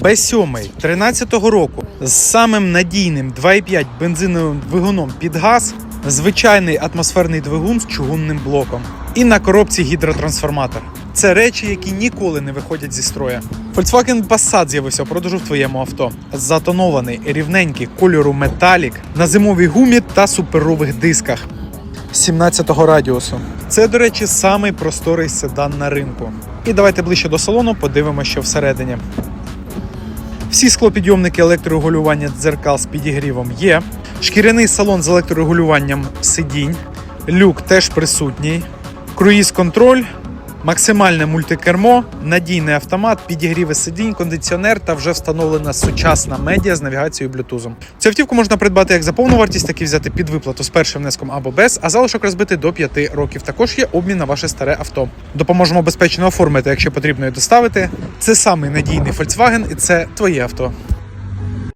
B7 13-го року з самим надійним 2,5 бензиновим двигуном під газ, звичайний атмосферний двигун з чугунним блоком і на коробці гідротрансформатор. Це речі, які ніколи не виходять зі строя. Volkswagen Passat з'явився у продажу в твоєму авто. Затонований, рівненький, кольору металік, на зимовій гумі та суперових дисках. 17-го радіусу. Це, до речі, самий просторий седан на ринку. І давайте ближче до салону подивимося, що всередині. Всі склопідйомники електрорегулювання дзеркал з підігрівом є. Шкіряний салон з електрорегулюванням сидінь. Люк теж присутній. Круїз-контроль, максимальне мультикермо, надійний автомат, підігріви сидінь, кондиціонер та вже встановлена сучасна медіа з навігацією Bluetooth. Цю автівку можна придбати як за повну вартість, так і взяти під виплату з першим внеском або без, а залишок розбити до 5 років. Також є обмін на ваше старе авто. Допоможемо безпечно оформити, якщо потрібно і доставити. Це самий надійний Volkswagen і це твоє авто.